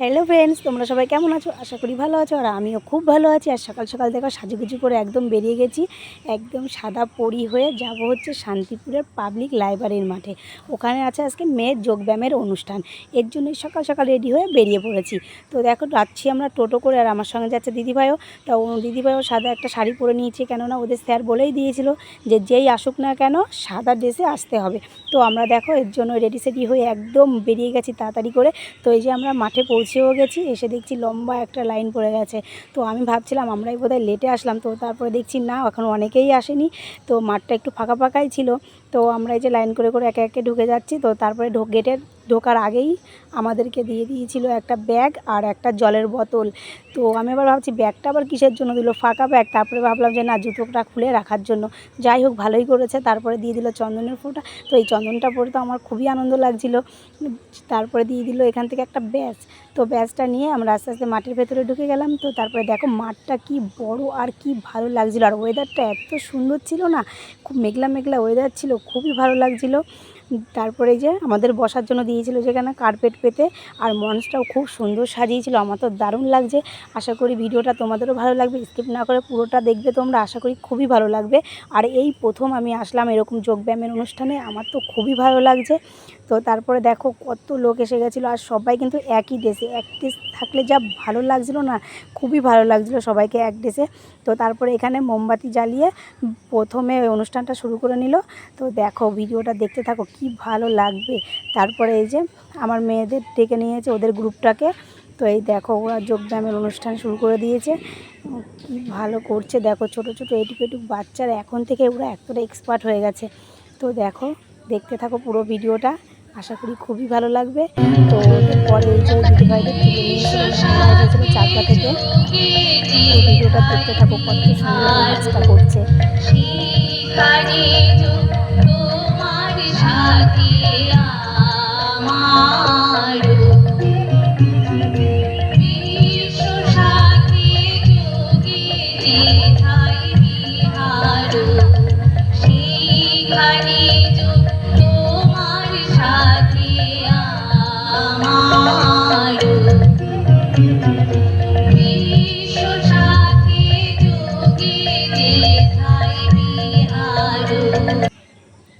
Hello friends, তোমরা সবাই কেমন আছো? আশা করি ভালো আছো, আর আমিও খুব ভালো আছি। আর সকাল সকাল দেখো সাজুগুজু করে একদম বেরিয়ে গেছি, একদম সাদা পরি হয়ে যাব হচ্ছে শান্তিপুরের পাবলিক লাইব্রেরির মাঠে। ওখানে আছে আজকে মেয়ের যোগব্যায়ামের অনুষ্ঠান, এর জন্যই সকাল সকাল রেডি হয়ে বেরিয়ে পড়েছি। তো দেখো, যাচ্ছি আমরা টোটো করে, আর আমার সঙ্গে যাচ্ছে দিদিভাইও। তা ও দিদিভাইও সাদা একটা শাড়ি পরে নিয়েছে, কেননা ওদের স্যার বলেই দিয়েছিল যে যেই আসুক না কেন, সাদা ড্রেসে আসতে হবে। তো আমরা দেখো, এর জন্য রেডি সেডি হয়ে একদম বেরিয়ে গেছি তাড়াতাড়ি করে। তো এই যে আমরা মাঠে পৌঁছেও গেছি, এসে দেখছি লম্বা একটা লাইন পড়ে গেছে। তো আমি ভাবছিলাম আমরাই বোধহয় লেটে আসলাম, তো তারপরে দেখছি না, এখন অনেকেই আসেনি। তো মাঠটা একটু ফাঁকা ফাঁকাই ছিল, তো আমরা এই যে লাইন করে করে একে একে ঢুকে যাচ্ছি, তো তারপরে ঢোক গেটের ঢোকার আগেই আমাদেরকে দিয়ে দিয়েছিল একটা ব্যাগ আর একটা জলের বোতল। তো আমি আবার ভাবছি, ব্যাগটা আবার কিসের জন্য দিল? ফাঁকা ব্যাগ। তারপরে ভাবলাম যে, না, জুতোটা খুলে রাখার জন্য। যাই হোক, ভালোই করেছে। তারপরে দিয়ে দিল চন্দনের ফোঁটা। তো এই চন্দনটা পরে তো আমার খুবই আনন্দ লাগছিল। তারপরে দিয়ে দিল এখান থেকে একটা ব্যাজ তো ব্যাজটা নিয়ে আমরা আস্তে আস্তে মাঠের ভেতরে ঢুকে গেলাম। তো তারপরে দেখো, মাঠটা কি বড় আর কি ভালো লাগছিল। আর ওয়েদারটা এত সুন্দর ছিল না, খুব মেঘলা মেঘলা ওয়েদার ছিল, খুবই ভালো লাগছিল। তারপরে যে আমাদের বসার জন্য দিয়েছিল যেখানে কার্পেট পেতে, আর মঞ্চটাও খুব সুন্দর সাজিয়েছিল। আমার তো দারুণ লাগছে। আশা করি ভিডিওটা তোমাদেরও ভালো লাগবে। স্কিপ না করে পুরোটা দেখবে তোমরা। আশা করি খুবই ভালো লাগবে। আর এই প্রথম আমি আসলাম এরকম যোগব্যায়ামের অনুষ্ঠানে। আমার তো খুবই ভালো লাগছে। তো তারপরে দেখো কত লোক এসে গেছিল। আর সবাই কিন্তু একই ড্রেসে এক ড্রেস থাকলে যা ভালো লাগছিল না, খুবই ভালো লাগছিল সবাইকে এক ড্রেসে তো তারপরে এখানে মোমবাতি জ্বালিয়ে প্রথমে অনুষ্ঠানটা শুরু করে নিল। তো দেখো ভিডিওটা দেখতে থাকো কি ভালো লাগবে। তারপরে এই যে আমার মেয়েদের ডেকে নিয়েছে ওদের গ্রুপটাকে। তো এই দেখো ওরা যোগব্যায়ামের অনুষ্ঠান শুরু করে দিয়েছে। কি ভালো করছে। দেখো ছোট ছোট এটুকু এটুকু বাচ্চারা এখন থেকে ওরা এতটা এক্সপার্ট হয়ে গেছে। তো দেখো, দেখতে থাকো পুরো ভিডিওটা। আশা করি খুবই ভালো লাগবে। তো পরে এই যে দিদিভাইদের চারটা থেকে। ভিডিওটা দেখতে থাকো কত সুন্দর করছে।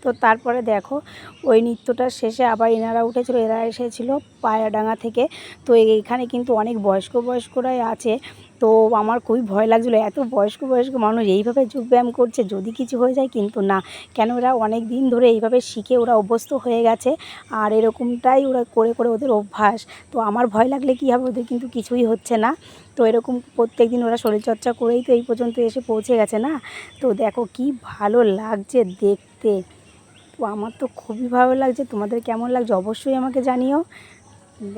তো তারপরে দেখো, ওই নৃত্যটা শেষে আবার এনারা উঠেছিল, এরা এসেছিল পায়রাডাঙ্গা থেকে। তো এখানে কিন্তু অনেক বয়স্ক বয়স্করাই আছে। তো আমার খুবই ভয় লাগছিল, এত বয়স্ক বয়স্ক মানুষ এইভাবে যোগব্যায়াম করছে, যদি কিছু হয়ে যায় কিন্তু না। কেন ওরা অনেক দিন ধরে এইভাবে শিখে ওরা অভ্যস্ত হয়ে গেছে, আর এরকমটাই ওরা করে করে ওদের অভ্যাস। তো আমার ভয় লাগলে কী হবে? ওদের কিন্তু কিছুই হচ্ছে না। তো এরকম প্রত্যেক দিন ওরা শরীরচর্চা করেই তো এই পর্যন্ত এসে পৌঁছে গেছে না? তো দেখো কি ভালো লাগছে দেখতে। তো আমার তো খুবই ভালো লাগছে। তোমাদের কেমন লাগছে অবশ্যই আমাকে জানিও।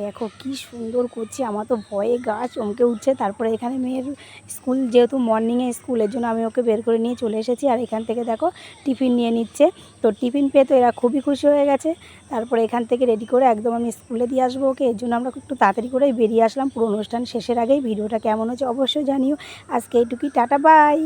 দেখো কি সুন্দর করছে, আমার তো ভয়ে গা চমকে উঠছে। তারপরে এখানে মেয়ের স্কুল, যেহেতু মর্নিংয়ে স্কুলের জন্য আমি ওকে বের করে নিয়ে চলে এসেছি। আর এখান থেকে দেখো টিফিন নিয়ে নিচ্ছে। তো টিফিন পেয়ে তো এরা খুবই খুশি হয়ে গেছে। তারপরে এখান থেকে রেডি করে একদম আমি স্কুলে দিয়ে আসব ওকে। এর জন্য আমরা একটু তাড়াতাড়ি করেই বেরিয়ে আসলাম। পুরো অনুষ্ঠান শেষের আগেই। ভিডিওটা কেমন হচ্ছে অবশ্যই জানিও। আজকে এইটুকুই, টাটা বাই